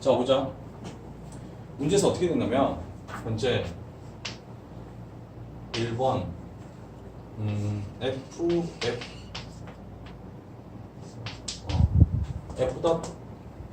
자 보자. 문제에서 어떻게 됐냐면 현재 1번 음, F F 어, F 닷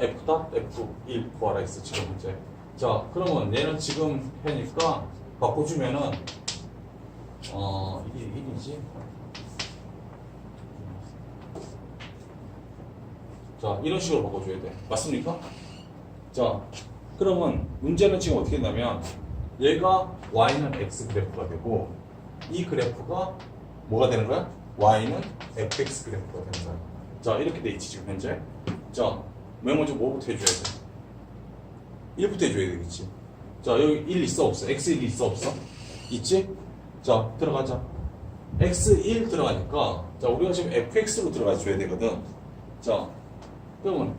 F 닷 F1 구하라 했어 지금 문제. 자 그러면 얘는 지금 해니까 바꿔주면은 어 이게 1이지. 자 이런 식으로 바꿔줘야 돼. 맞습니까? 자 그러면 문제는 지금 어떻게 했냐면 얘가 y는 x 그래프가 되고 이 그래프가 뭐가 되는 거야? y는 fx 그래프가 되는 거야. 자 이렇게 돼 있지 지금 현재. 자 맨 먼저 뭐부터 해줘야 돼? 1부터 해줘야 되겠지. 자 여기 1 있어 없어? x1 있어 없어? 있지? 자 들어가자. x1 들어가니까 자 우리가 지금 fx로 들어가 줘야 되거든. 자 그러면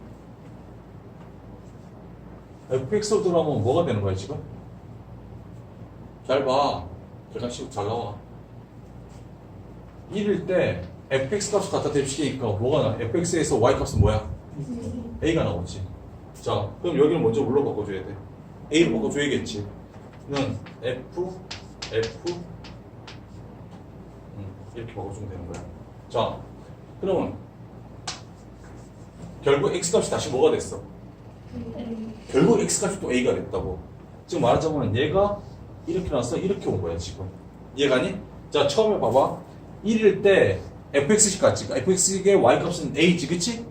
fx로 들어가면 뭐가 되는 거야 지금? 잘 봐. 계산식 잘 나와. 1일 때 fx 값을 갖다 대입시키니까 뭐가 나? fx에서 y 값은 뭐야? a가 나오지. 자, 그럼 여기는 먼저 뭘로 바꿔줘야 돼? a로 바꿔줘야겠지. 는 f, f, 음, 이렇게 바꿔주면 되는 거야. 자, 그러면 결국 x 값이 다시 뭐가 됐어? 결국 x 값이 또 a가 됐다고. 지금 말하자면 얘가 이렇게 나왔어 이렇게 온 거야 지금. 이해가 니? 자 처음에 봐봐. 1일 때 fx식 같지? fx의 y 값은 a지 그치?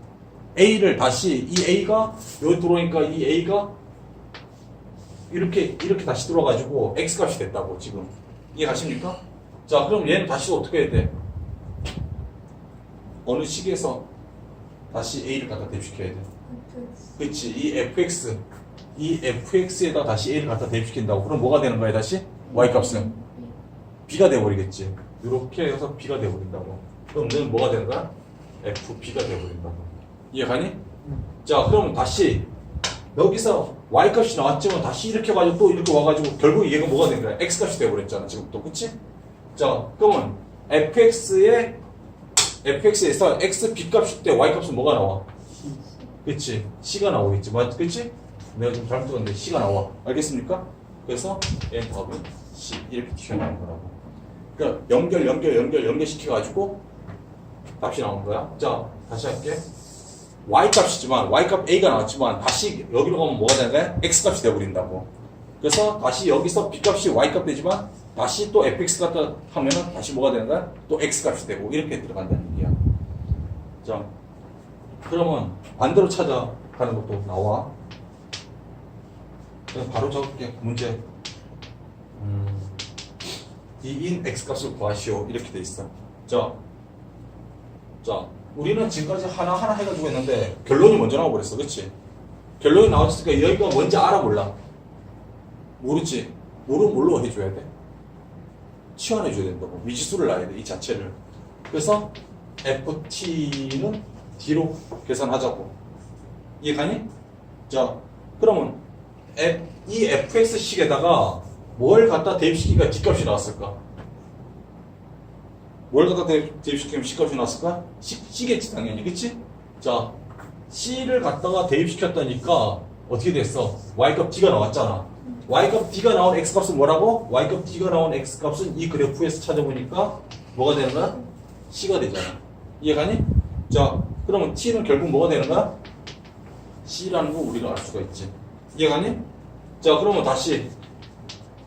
a를 다시 이 a가 여기 들어오니까 이 a가 이렇게 이렇게 다시 들어와가지고 x 값이 됐다고 지금. 이해 가십니까? 자 그럼 얘는 다시 어떻게 해야 돼? 어느 식에서 다시 a를 갖다 대입시켜야 돼. 그치 이 fx 이 fx에다 다시 a를 갖다 대입시킨다고. 그럼 뭐가 되는 거야 다시? Y 값은? B가 돼버리겠지. 이렇게 해서 b가 돼버린다고. 그럼 너는 뭐가 되는 거야? Fb가 돼버린다고. 이해가니? 자 그러면 다시. 여기서 y 값이 나왔지만 다시 이렇게 해가지고 또 이렇게 와가지고 결국 얘가 뭐가 된 거야? X 값이 돼버렸잖아 지금 또 그치? 자 그러면 fx의 fx에서 x b 값일 때 y 값은 뭐가 나와 그치 C가 나오겠지 맞 그치? 내가 좀 잘못 들었는데 C가 나와 알겠습니까? 그래서 얘 답은 C 이렇게 튀어나온 거라고 그러니까 연결 연결 연결 연결시켜가지고 값이 나온 거야 자 다시 할게 Y 값이지만 Y 값 A가 나왔지만 다시 여기로 가면 뭐가 거야? X 값이 돼버린다고 그래서 다시 여기서 B 값이 Y 값 되지만 다시 또 fx 같다 하면은 다시 뭐가 되는 거야? 또 x 값이 되고 이렇게 들어간다는 얘기야 자 그러면 반대로 찾아가는 것도 나와. 그냥 바로 적을게. 문제. 음, 이인 x 값을 구하시오. 이렇게 돼 있어. 자, 자, 우리는 지금까지 하나 하나 해가지고 했는데 결론이 먼저 나와버렸어, 그렇지? 결론이 나왔으니까 여기가 뭔지 알아 몰라? 모르지. 모르면 뭘로 해줘야 돼? 치환해줘야 된다고. 미지수를 놔야 돼, 이 자체를. 그래서 ft는 D로 계산하자고. 이해가니? 자, 그러면 F, 이 fx식에다가 뭘 갖다 대입시키니까 D값이 나왔을까? 뭘 갖다 대입, 대입시키면 C값이 나왔을까? C, C겠지 당연히, 그치? 자, C를 갖다가 대입시켰다니까 어떻게 됐어? Y값 D가 나왔잖아. Y값 D가 나온 X값은 뭐라고? Y값 D가 나온 X값은 이 그래프에서 찾아보니까 뭐가 되는 거야? C가 되잖아. 이해가니? 자, 그러면 T는 결국 뭐가 되는 거야? C라는 거 우리가 알 수가 있지. 이해가니? 자, 그러면 다시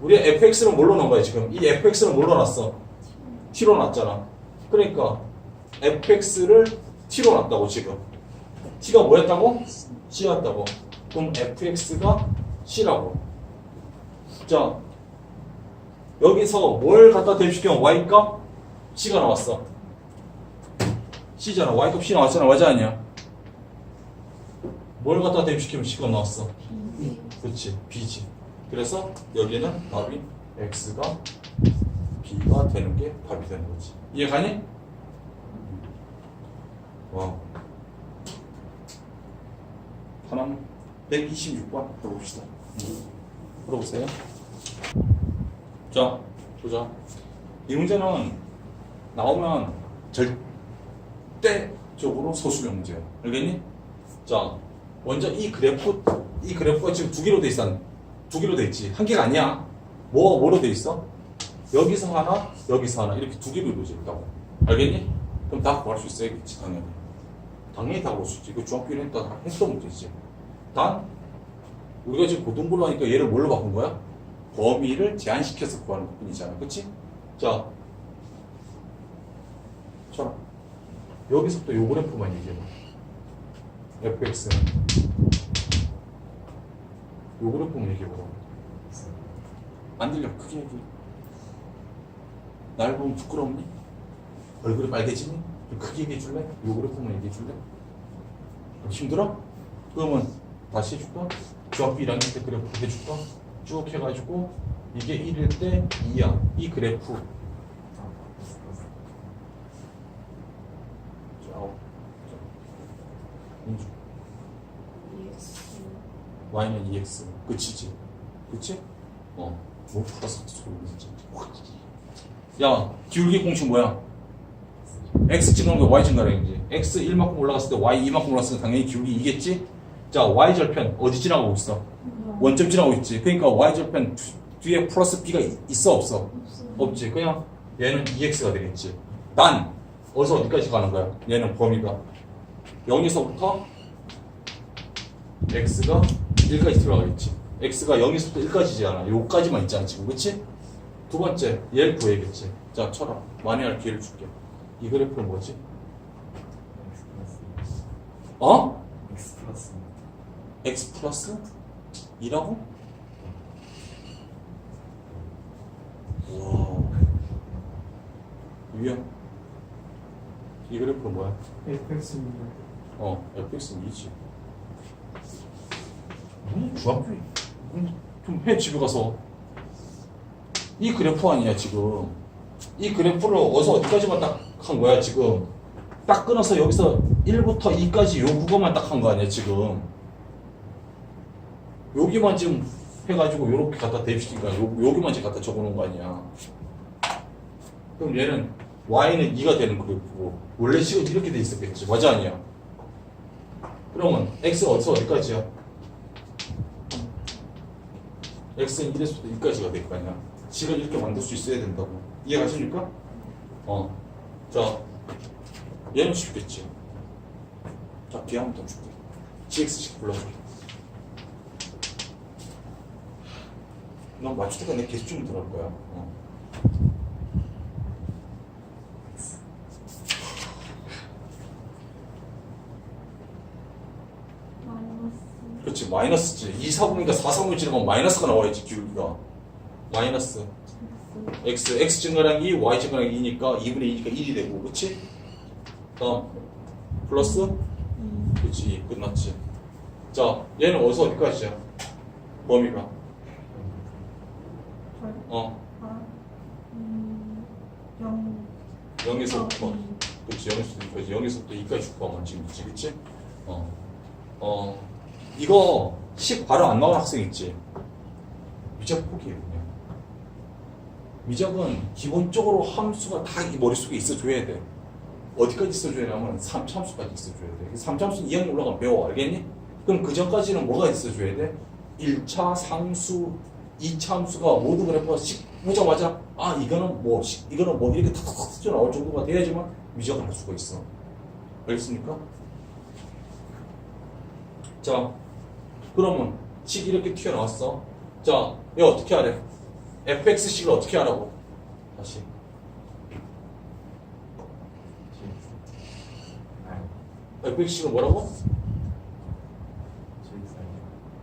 우리 fx는 뭘로 넣은 거야 지금? 이 fx는 뭘로 놨어? t로 놨잖아. 그러니까 fx를 t로 놨다고 지금. t가 뭐였다고? c였다고. 그럼 fx가 c라고. 자, 여기서 뭘 갖다 대입시키면 y값 c가 나왔어. C잖아. Y값 C 나왔잖아. 맞아 아니야? 뭘 갖다 대입시키면 C가 나왔어? 그렇지. B지. 그래서 여기는 답이 X가 B가 되는 게 답이 되는 거지. 이해 가니? 와. 하나 126번 풀어봅시다. 풀어보세요. 자, 보자. 이 문제는 나오면 절 절대적으로 소수령 문제야. 알겠니? 자, 먼저 이 그래프 이 그래프가 지금 두 개로 돼 있어 두 개로 돼 있지. 한 개가 아니야. 뭐가 뭐로 돼 있어? 여기서 하나 여기서 하나. 이렇게 두 개로 이루어져 있다고. 알겠니? 그럼 다 구할 수 있어야겠지 당연히. 당연히 다 구할 수 있지. 그 중학교 1년 다 했던 문제지. 단 우리가 지금 고등부로 하니까 얘를 뭘로 바꾼 거야? 범위를 제한시켜서 구하는 것 뿐이잖아. 그치? 자 자, 여기서부터 요 그래프만 얘기해봐. fx는 요 그래프만 얘기해보라. 안 들려. 크게 얘기해. 날 보면 부끄럽니? 얼굴이 빨개지니? 좀 크게 얘기해 줄래? 요 그래프만 얘기해 줄래? 힘들어? 그러면 다시 해줄까? 중학교 1학년 때 그래프 해줄까? 쭉 해가지고 이게 1일 때 2야. 이 그래프 아홉. 인주. y는 2x. 그치지? 그치? 어. 뭐 플러스 소리 진짜. 야, 기울기 공식 뭐야? x 거 y 증가량이지. x 1만큼 올라갔을 때 y 2만큼 올라갔을 때 당연히 기울기 2겠지? 자, y 절편 어디 지나가고 있어? 원점 지나고 있지. 그러니까 y 절편 뒤- 뒤에 플러스 b가 이- 있어 없어? 없지. 그냥 얘는 2x가 되겠지. 난 어디서 어디까지 가는 거야? 얘는 범위가 0에서부터 x가 1까지 들어가겠지. x가 0에서부터 1까지잖아. 요까지만 있잖아 지금, 그렇지? 두 번째 얘를 구해야겠지. 자, 쳐라. 만회할 기회를 줄게. 이 그래프는 뭐지? X 플러스 어? X 플러스 x 플러스 2라고? 와. 위야. 이 그래프는 뭐야? fx입니다. 어, fx는 2지. 음, 중학교 음, 좀해 집에 가서 이 그래프 아니야 지금. 이 그래프를 어디서 어디까지만 딱 한 거야 지금. 딱 끊어서 여기서 1부터 2까지 요 구간만 딱 한 거 아니야 지금. 여기만 지금 해가지고 요렇게 갖다 대입시킨 거야. 요, 여기만 지금 갖다 적어놓은 거 아니야. 그럼 얘는 y는 2가 되는 그래프고 원래 식은 이렇게 돼 있었겠지. 맞아 아니야? 그러면 x가 어디까지야? x는 1에서부터 2까지가 될 거 아니야. 식을 이렇게 만들 수 있어야 된다고. 이해가십니까? 어. 자, 얘는 쉽겠지. 자, 뒤에 한번 더 줄게. gx식 불러줄게. 넌 맞출 내 계속 좀 들어갈 거야. 어. 그렇지, 마이너스지. 2, 4분이니까 4, 3을 지나가면 마이너스가 나와야지, 기울기가. 마이너스. x, x 증가량 2, y 증가량 2니까 2분의 2니까 1이 되고, 그치? 다음, 플러스? 그치, 끝났지. 자, 얘는 어디서 어디까지야? 범위가. 어, 0에서부터. 그치, 0에서부터 2까지. 0에서부터 2까지 구하면 지금 있지, 그치? 어. 어, 이거 식 바로 안 나온 학생 있지? 미적 포기해요. 미적은 기본적으로 함수가 다 이 머릿속에 있어줘야 돼. 어디까지 있어줘야냐면 3참수까지 있어줘야 돼. 3참수는 2학년 올라가면 배워, 알겠니? 그럼 그 전까지는 뭐가 있어줘야 돼? 1차 상수, 2차 함수가 모두 그래프 식 보자마자 아 이거는 뭐 식, 이거는 뭐 이렇게 탁탁탁 튀어 나올 정도가 돼야지만 미적을 할 수가 있어. 알겠습니까? 자, 그러면 식 이렇게 튀어나왔어. 자, 얘 어떻게 하래? fx식을 어떻게 하라고? 다시. fx식을 뭐라고?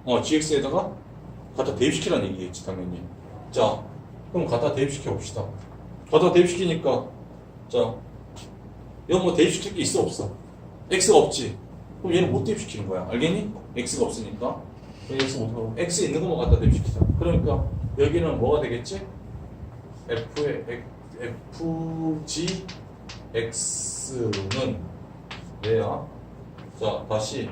어, gx에다가 갖다 대입시키라는 얘기겠지, 당연히. 자, 그럼 갖다 대입시켜 봅시다. 갖다 대입시키니까, 자, 이건 뭐 대입시킬 게 있어, 없어? x가 없지. 그럼 얘는 못 대입시키는 거야. 알겠니? x가 없으니까. x 못 하고, x 있는 것만 갖다 대입시키자. 그러니까, 여기는 뭐가 되겠지? f의, fg, x는 얘야. 자, 다시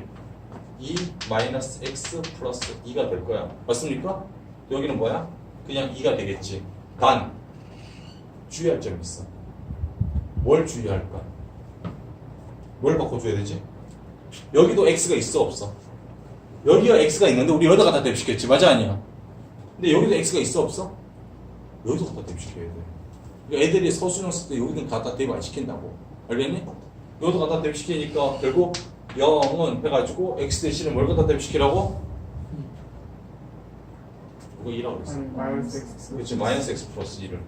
2 마이너스 x 플러스 2가 될 거야. 맞습니까? 여기는 뭐야? 그냥 2가 되겠지. 단 주의할 점이 있어. 뭘 주의할까? 뭘 바꿔줘야 되지? 여기도 x가 있어 없어? 여기가 x가 있는데 우리 여기다 갖다 대입시켰지 맞아 아니야? 근데 여기도 x가 있어 없어? 여기도 갖다 대입시켜야 돼. 그러니까 애들이 서술형 쓸 때 여기는 갖다 대입 안 시킨다고. 알겠니? 여기도 갖다 대입시키니까 결국 0은 해가지고 x 대신에 뭘 갖다 대입시키라고? 이거 2라고 그랬어. 마이너스 X 그렇지 마이너스 x 플러스 2를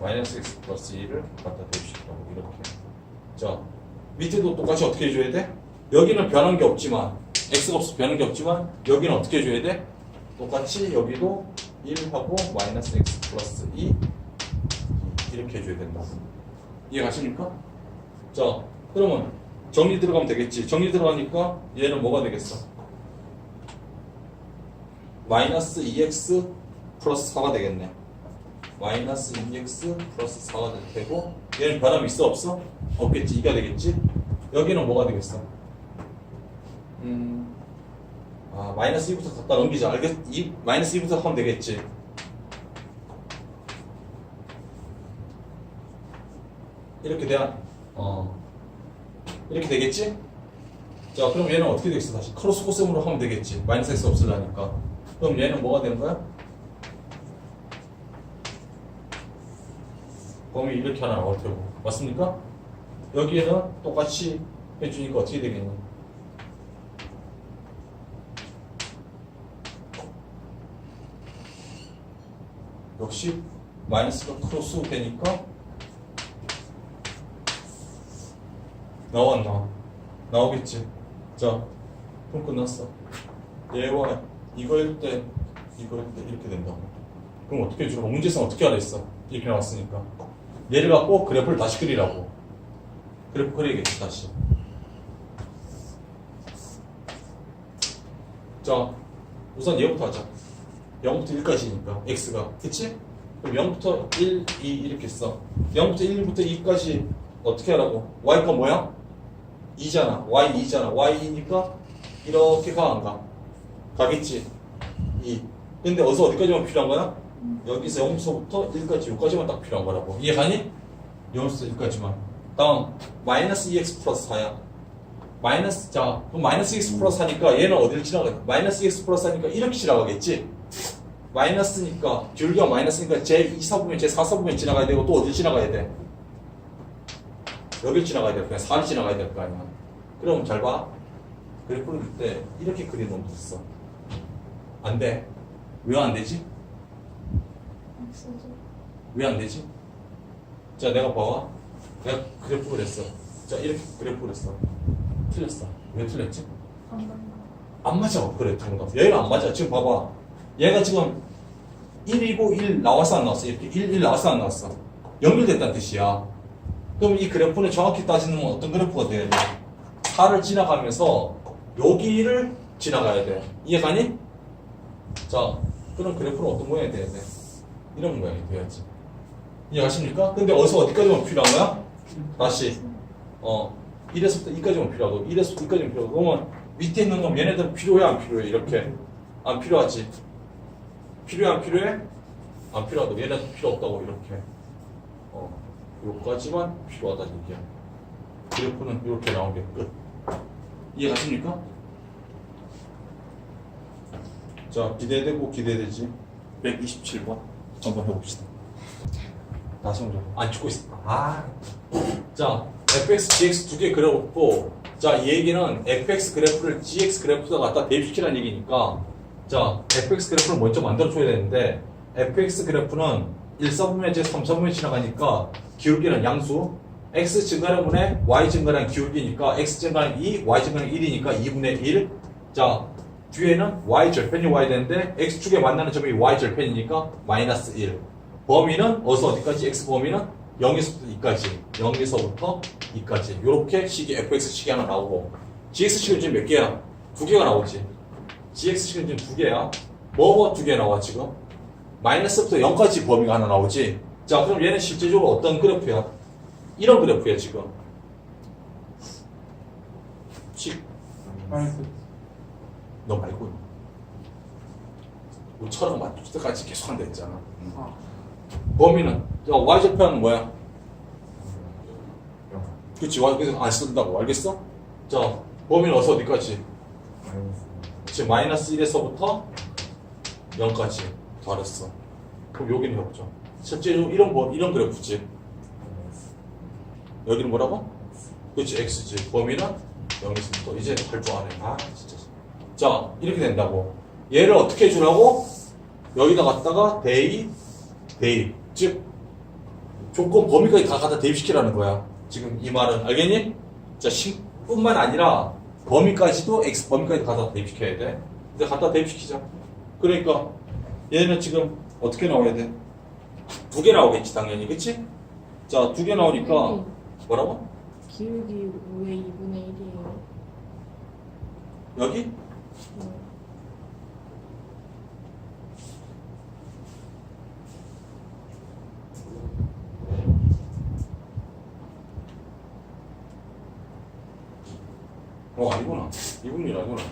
마이너스 x 플러스 2를 갖다 대입시키라고 이렇게 자 밑에도 똑같이 어떻게 해줘야 돼? 여기는 변한 게 없지만 x가 없어 변한 게 없지만 여기는 어떻게 해줘야 돼? 똑같이 여기도 1하고 마이너스 x 플러스 2 이렇게 해줘야 된다 이해 가십니까? 자 그러면 정리 들어가면 되겠지 정리 들어가니까 얘는 뭐가 되겠어? 마이너스 2x 플러스 4가 되겠네. 마이너스 2x 플러스 4가 될 테고 얘는 변함이 있어 없어? 없겠지. 2가 되겠지. 여기는 뭐가 되겠어? 음, 아 마이너스 2부터 갖다 넘기자. 알겠? 2 마이너스 2부터 하면 되겠지. 이렇게 돼야 어 이렇게 되겠지? 자 그럼 얘는 어떻게 되겠어 다시 크로스 코셈으로 하면 되겠지 마이너스 x 없으려니까 그럼 얘는 뭐가 되는 거야? 범위 이렇게 하나 나올 테고 맞습니까? 여기에는 똑같이 해주니까 어떻게 되겠니? 역시 마이너스가 크로스 되니까 나왔나? 나오겠지. 자, 그럼 끝났어. 얘와 이거일 때, 이거일 때 이렇게 된다고. 그럼 어떻게 주라고? 문제성 어떻게 했어? 이렇게 나왔으니까. 얘를 갖고 그래프를 다시 그리라고. 그래프 그려야겠지, 다시. 자, 우선 얘부터 하자. 0부터 1까지니까, x가. 그치? 그럼 0부터 1, 2 이렇게 써. 0부터 1부터 2까지 어떻게 하라고? y가 뭐야? 2잖아. y 2잖아. y 2니까 이렇게 가, 안 가? 가겠지? 2. 근데 어디서 어디까지만 필요한 거야? 여기서 0부터 1까지 여기까지만 딱 필요한 거라고. 이해가니? 0부터 1까지만. 다음, 마이너스 2x 플러스 4야. 마이너스, 자, 그럼 마이너스 x 플러스 하니까 얘는 어디를 지나가? 마이너스 x 플러스 하니까 이렇게 지나가겠지? 마이너스니까, 듀얼기가 마이너스니까 제 2사분면, 제 4사분면 지나가야 되고 또 어딜 지나가야 돼? 여길 지나가야 될 거야. 4를 지나가야 될 거 아니야. 그럼 잘 봐. 그래프를 그릴 때 이렇게 그리는 놈도 있어. 안 돼. 왜 안 되지? 왜 안 되지? 자, 내가 봐봐. 내가 그래프를 했어. 자, 이렇게 그래프를 했어. 틀렸어. 왜 틀렸지? 안 맞아. 그래, 정답. 얘는 안 맞아. 지금 봐봐. 얘가 지금 1이고 1 나왔어, 안 나왔어? 이렇게 1, 1 나왔어, 안 나왔어? 연결됐다는 뜻이야. 그럼 이 그래프는 정확히 따지면 어떤 그래프가 돼야 돼? 4를 지나가면서 여기를 지나가야 돼. 이해가니? 자, 그럼 그래프는 어떤 모양이 돼야 돼? 이런 모양이 돼야지. 이해가십니까? 근데 어디서 어디까지만 필요한 거야? 다시. 어, 1에서부터 2까지만 필요하고, 1에서부터 2까지만 필요하고, 그러면 밑에 있는 놈 얘네들 필요해, 안 필요해? 이렇게. 안 필요하지. 필요해, 안 필요해? 안 필요하다고. 얘네들 필요 없다고, 이렇게. 어, 요까지만 필요하다는 얘기야. 그래프는 이렇게 나오게 끝. 이해가십니까? 자, 기대되고 기대되지. 127번 한번 해봅시다. 한번 안 찍고 있어. 아. 자, fx, gx 두 개 그려놓고, 자, 이 얘기는 fx 그래프를 gx 그래프에다 갖다 대입시키라는 얘기니까, 자, fx 그래프를 먼저 만들어줘야 되는데, fx 그래프는 1사분면 제 3사분면 지나가니까, 기울기는 양수, x 증가량분의 y 증가량 기울기니까, x 증가량 2, y 증가량 1이니까 2분의 1. 자, 뒤에는 y 절편이 와야 되는데, x축에 만나는 점이 y 절편이니까, 마이너스 1. 범위는 어디서 어디까지? x 범위는 0에서부터 2까지, 0에서부터 2까지. 이렇게 식이 fx 식이 하나 나오고, gx 식은 지금 몇 개야? 두 개가 나오지. Gx 식은 지금 두 개야. 뭐뭐 두 개 나와 지금? 마이너스부터 0까지 범위가 하나 나오지. 자, 그럼 얘는 실제적으로 어떤 그래프야? 이런 그래프야 지금. 식, 마이너스 너 말고. 우리처럼 맞출 때까지 계속 한다 했잖아. 아 범위는 자, y절편은 뭐야? 0 그치, 그래서 안 쓴다고 알겠어? 자, 범위는 어디서 어디까지? 마이너스 즉 마이너스 1에서부터 0까지 더했어. 그럼 여기는 해보죠. 실제로 이런 뭐 이런 그래프지. 여기는 뭐라고? 그렇지 x지. 범위는 0에서부터 이제 할줄 아네. 아 진짜. 자 이렇게 된다고. 얘를 어떻게 해주라고? 여기다 갖다가 대입, 대입. 즉 조건 범위까지 다 갖다 대입시키라는 거야. 지금 이 말은 알겠니? 자, 식뿐만 아니라 범위까지도 x 범위까지 갖다 대입시켜야 돼. 근데 갖다 대입시키자. 그러니까 얘는 지금 어떻게 나와야 돼? 두 개 나오겠지 당연히, 그치? 자, 두 개 나오니까 뭐라고? 기울기 5의 2분의 1이에요. 여기? 어 아니구나. 이분이 아니구나.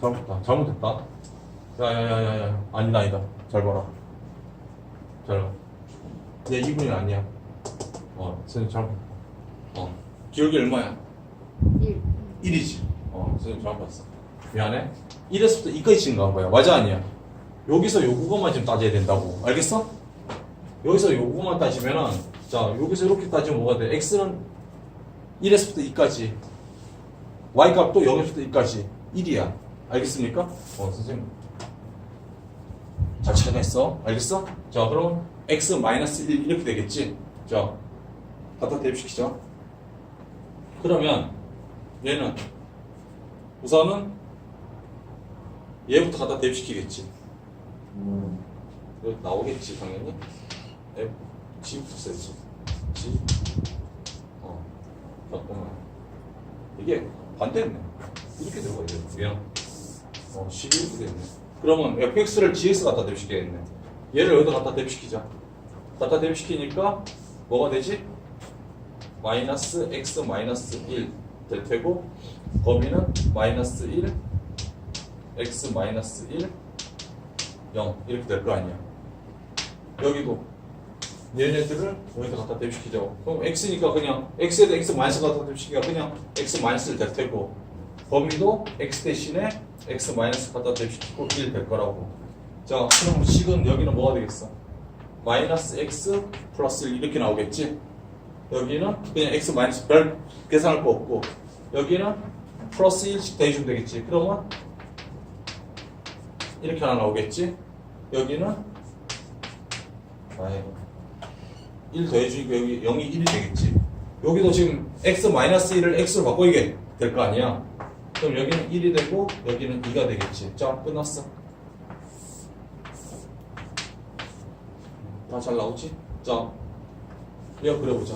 잘못했다 잘못했다. 야야야야야. 아니다 아니다. 잘 봐라. 잘얘 이분이 아니야. 어 선생님 잘못했다. 어 기억이 얼마야? 1. 1이지. 어 선생님 잘못 봤어. 미안해. 1에서부터 2까지 증가한 거야. 맞아 아니야? 여기서 요 부분만 지금 따져야 된다고. 알겠어? 여기서 요 부분만 따지면은 자 여기서 이렇게 따지면 뭐가 돼? X는 1에서부터 2까지 y 값도 0에서부터 2까지 1이야. 알겠습니까? 어 선생님. 잘 찾아냈어? 알겠어? 자 그럼 x 마이너스 1 이렇게 되겠지? 자 갖다 대입시키자 그러면 얘는 우선은 얘부터 갖다 대입시키겠지. 여기 나오겠지 당연히? F G부터 써야지. G. 어 잠깐만. 이게 반대했네. 이렇게 들어가야 돼 미안 어 11이 됐네. 그러면 fx를 gx 갖다 대입시켜야겠네. 얘를 여기다 갖다 대입시키자. 갖다 대입시키니까 뭐가 되지? 마이너스 x 마이너스 1될 테고 범위는 마이너스 1 x 마이너스 1 0 이렇게 될 거 아니야. 여기도 얘네들을 여기다 갖다 대입시키자고 그럼 x니까 그냥 x에다 x 마이너스 갖다 대입시키가 그냥 x 마이너스 1될 테고 범위도 x 대신에 x 마이너스 갖다 대입시키고 1 될 거라고. 자 그럼 식은 여기는 뭐가 되겠어? 마이너스 x 플러스 1 이렇게 나오겠지? 여기는 그냥 x 마이너스 별 계산할 거 없고 여기는 플러스 1씩 대주면 되겠지? 그러면 이렇게 하나 나오겠지? 여기는 아예 1 더해주니까 여기 0이 1이 되겠지. 여기도 지금 x 마이너스 1을 x로 바꾸게 될 거 아니야. 그럼 여기는 1이 되고 여기는 2가 되겠지. 자 끝났어. 다 잘 나오지? 자 이거 그려보자.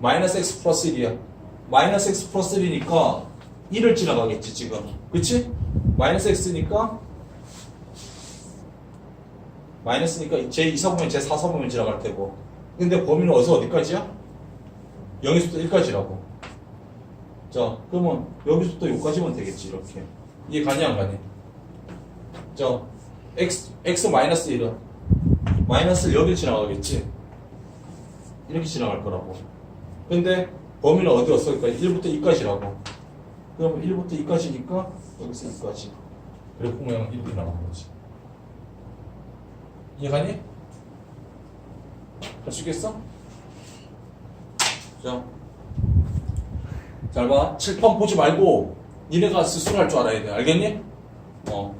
마이너스 x 플러스 1이야. 마이너스 x 플러스 1이니까 1을 지나가겠지 지금. 그치? 마이너스 x니까 마이너스니까 제2사분면 제4사분면 지나갈 테고 근데 범위는 어디서 어디까지야? 0에서부터 1까지라고. 자 그러면 여기서부터 여기까지면 되겠지 이렇게. 이해 가냐 안 가냐 자 x, x 마이너스 1은 마이너스를 여기 지나가겠지? 이렇게 지나갈 거라고. 근데 범위는 어디 없으니까 1부터 2까지라고. 그럼 1부터 2까지니까 여기서 2까지. 그래프 모양 이렇게 나가는 거지. 이해가니? 할 수 있겠어? 자, 잘 봐. 칠판 보지 말고 니네가 스스로 할 줄 알아야 돼. 알겠니? 어.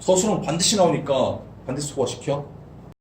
서술은 반드시 나오니까 반드시 소화시켜.